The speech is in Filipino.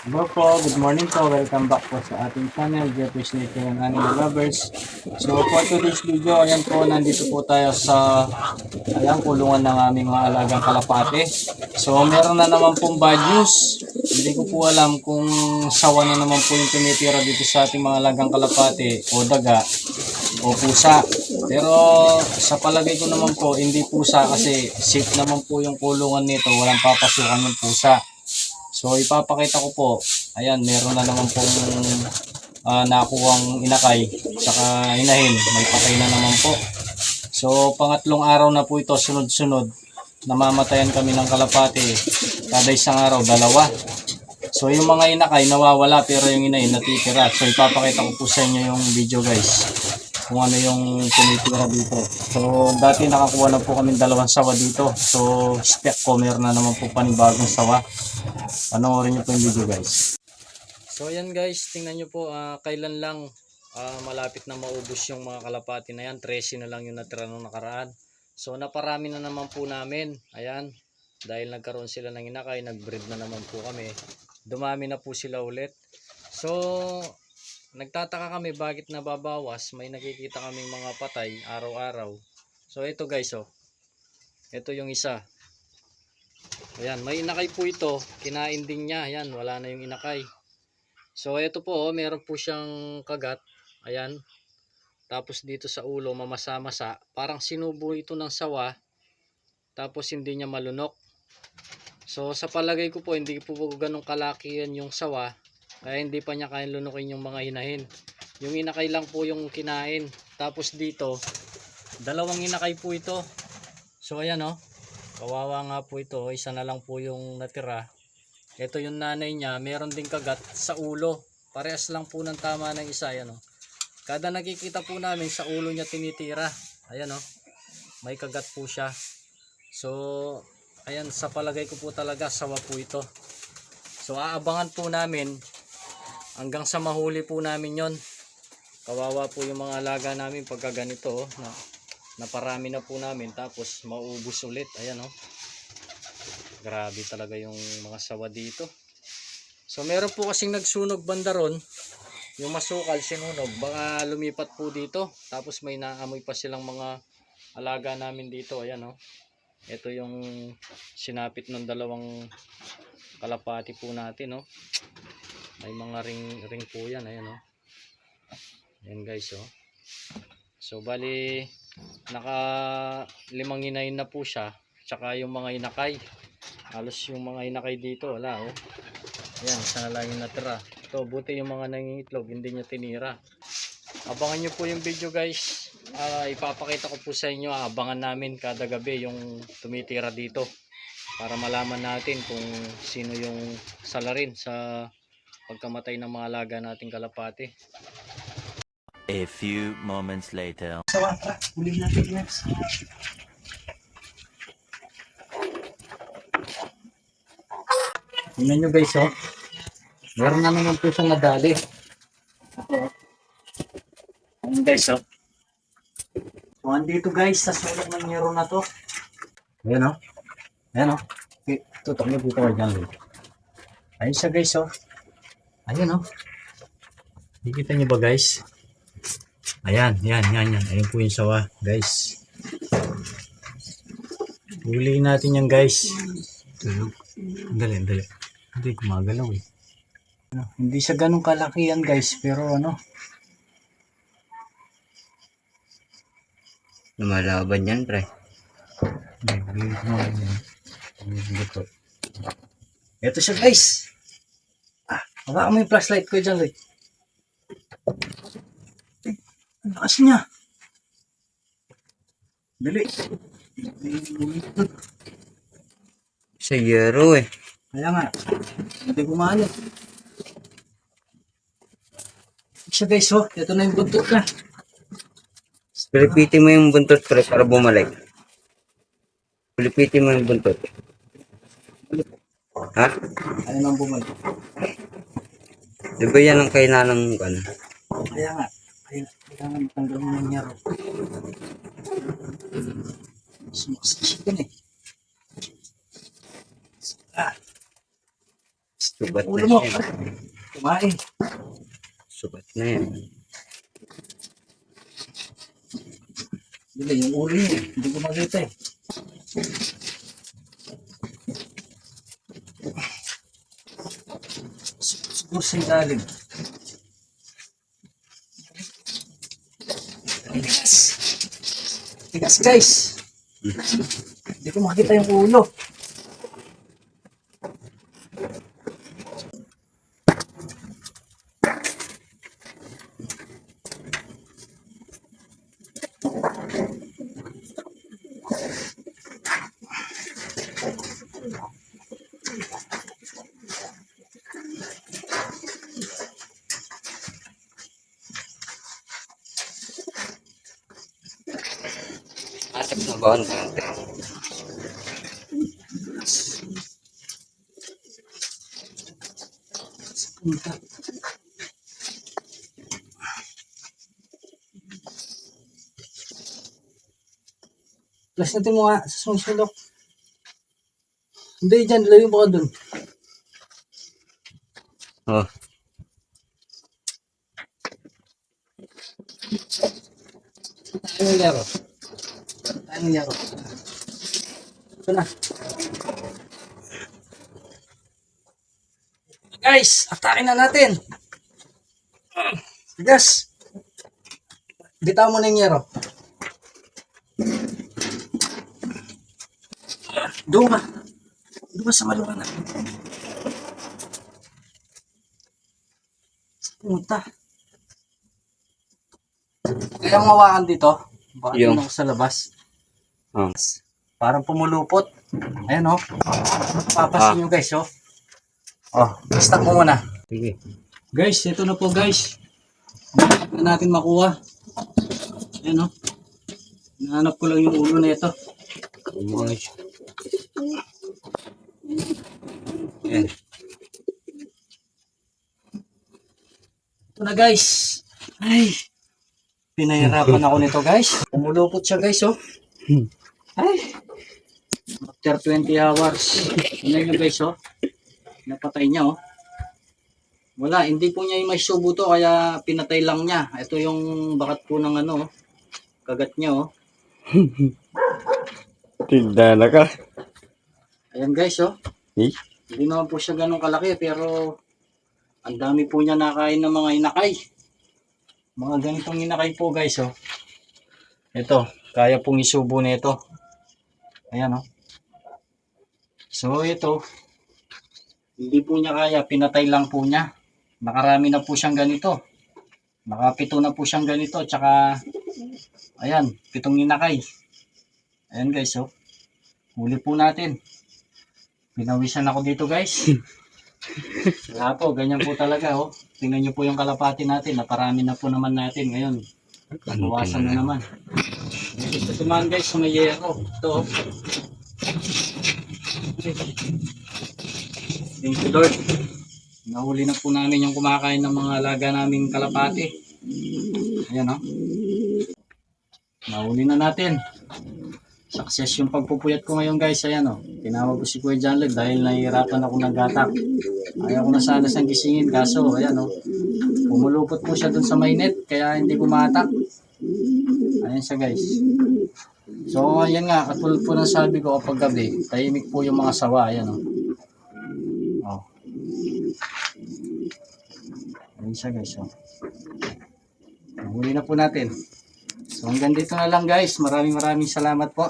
Hello po, good morning po. Welcome back po sa ating channel, Jeffrey's Nature and Animal Lovers. So for today's video, ayan po, nandito po tayo sa ayan, kulungan ng aming mga alagang kalapate. So meron na naman pong bad news. Hindi ko po alam kung sawa na naman po yung tumitira dito sa ating mga alagang kalapate o daga o pusa. Pero sa palagay ko naman po, hindi pusa kasi safe naman po yung kulungan nito. Walang papasukan yung pusa. So ipapakita ko po, ayan, meron na naman pong uh, nakuwang inakay, saka inahin, may patay na naman po. So pangatlong araw na po ito, sunod-sunod, namamatayan kami ng kalapate, kada isang araw, dalawa. So yung mga inakay nawawala pero yung inahin natitira. So ipapakita ko po sa inyo yung video guys kung ano yung tumitira dito. So dati nakakuha na po kami dalawang sawa dito. So spec ko meron na naman po panibagong sawa. Panoorin niyo po yung video guys. So ayan guys, tingnan niyo po ah, kailan lang ah, malapit na maubos yung mga kalapati na yan. 13 na lang yung natira nung nakaraan. So naparami na naman po namin. Ayan, dahil nagkaroon sila ng inakay, nagbreed na naman po kami. Dumami na po sila ulit. So nagtataka kami bakit nababawas. May nakikita kaming mga patay araw-araw. So ito guys oh. Ito yung isa. Ayan, may inakay po ito. Kinain din niya. Ayan, wala na yung inakay. So, ito po, oh, meron po siyang kagat. Ayan. Tapos dito sa ulo, mamasa-masa. Parang sinubo ito ng sawa. Tapos hindi niya malunok. So, sa palagay ko po, hindi po ganun kalaki yan yung sawa. Kaya hindi pa niya kaya lunukin yung mga hinahin. Yung inakay lang po yung kinain. Tapos dito, dalawang inakay po ito. So, ayan oh. Kawawa nga po ito, isa na lang po yung natira. Ito yung nanay niya, meron din kagat sa ulo. Parehas lang po ng tama ng isa, yan o. Kada nakikita po namin sa ulo niya tinitira. Ayan o, may kagat po siya. So, ayan, sa palagay ko po talaga, sawa po ito. So, aabangan po namin hanggang sa mahuli po namin yon. Kawawa po yung mga alaga namin pagka ganito, oh, na naparami na po namin tapos maubos ulit. Ayan oh. Grabe talaga yung mga sawa dito. So meron po kasing nagsunog banda ron. Yung masukal sinunog. Baka lumipat po dito tapos may naamoy pa silang mga alaga namin dito. Ayan oh ito yung sinapit ng dalawang kalapati po natin oh may mga ring ring po yan ayan oh ayan guys oh. So bali naka limang inayin na po siya tsaka yung mga inakay. Halos yung mga inakay dito wala oh. Ayan isa na lang yung natira. Ito buti yung mga nangingitlog hindi niya tinira. Abangan nyo po yung video guys Ah, ipapakita ko po sa inyo abangan namin kada gabi yung tumitira dito para malaman natin kung sino yung salarin sa pagkamatay ng mga alaga nating kalapate A few moments later. Sawa, tara. Huli natin next. Tingnan nyo guys, oh. Meron na naman po siyang nadali. Ito. Ayan guys, oh. So, andito guys, sa sulok ng hero na to. Ayan, oh. Ayan, oh. Okay, tutok niyo po kayo dyan. Ayun siya guys, oh. Ayan, oh. Nakikita niyo ba guys? Ayan, yan, yan, yan. Ayun po yung sawa, guys. Huli natin yan, guys. Tulog. Dali, dali. Hindi, gumagalaw eh. Ano, hindi siya ganun kalaki yan, guys. Pero ano, Lumalaban yan, pre. Ito siya, guys. Ah, hawakan mo yung flashlight ko dyan, Lloyd. Eh, Ang lakas niya. Dali. Sa yero eh. Kaya nga, hindi gumana. Siya guys, oh, ito na yung buntot na. Pilipitin mo yung buntot, pre, para bumalik. Pilipitin mo yung buntot. Ha? Ano nang bumalik? Di ba yan ang kainan ng ano? Kaya nga, kaya, kailangan matanggal mo ng yaro. Sumaksik ka eh. Ah, Subat na ulo mo. Kumain. Subat na yan. Hindi, yung ulo niya. Hindi ko makita eh. Siguro sa ilalim. Tigas. Tigas guys. Hindi ko makita yung ulo. Atak na ba ang konti? Punta. Plus natin mo nga sa sumusulok. Hindi dyan, layo mo ka dun. Oh, Tayo ng laro. Ng laro. Ito na. Guys, atake na natin. Gas. Bitaw mo na yung yero. Doon ka sa malukan na. Puta. Kaya mawakan dito, baka Yung- sa labas. Oh. Parang pumulupot. Ayan oh. Papasin nyo guys oh. Oh, stop mo muna. Sige. Guys, ito na po guys. Hindi na natin makuha. Ayan oh. Nahanap ko lang yung ulo na ito. Umoy. Yan. Ito na guys. Ay. Pinahirapan ako nito guys. Pumulupot siya guys oh. Ay. After 20 hours. Tingnan nyo guys oh. Napatay niya oh. Wala, hindi po niya yung may subo to kaya pinatay lang niya. Ito yung bakat po ng ano oh. Kagat niya oh. Tinda na ka. Ayan guys oh. Eh? Hindi naman po siya ganun kalaki pero ang dami po niya nakain ng mga inakay. Mga ganitong inakay po guys oh. Ito, kaya pong isubo nito. Ayan oh. So ito, hindi po niya kaya, pinatay lang po niya. Nakarami na po siyang ganito. Nakapito na po siyang ganito, tsaka ayan, pitong inakay. Ayan guys oh. Huli po natin. Pinawisan ako dito guys. Wala po, ganyan po talaga oh. Tingnan niyo po yung kalapati natin, naparami na po naman natin ngayon. Bawasan na naman. Ito naman guys, sumayero. Ito. oh. Thank you Lord. Nahuli na po namin yung kumakain ng mga alaga naming kalapati. Ayan oh. Nahuli na natin. Success yung pagpupuyat ko ngayon guys. Ayan o. Tinawag ko si Kuya Janlog dahil nahihirapan ako ng gatak. Ayaw ko na sana siyang gisingin. Kaso ayan o. Pumulupot po siya dun sa may net. Kaya hindi kumatak. Ayan siya guys. So ayan nga. Katulad po ng sabi ko kapag gabi. Tahimik po yung mga sawa. Ayan o. Oh. Ayan siya guys o. Huli na po natin. So hanggang dito na lang guys. Maraming maraming salamat po.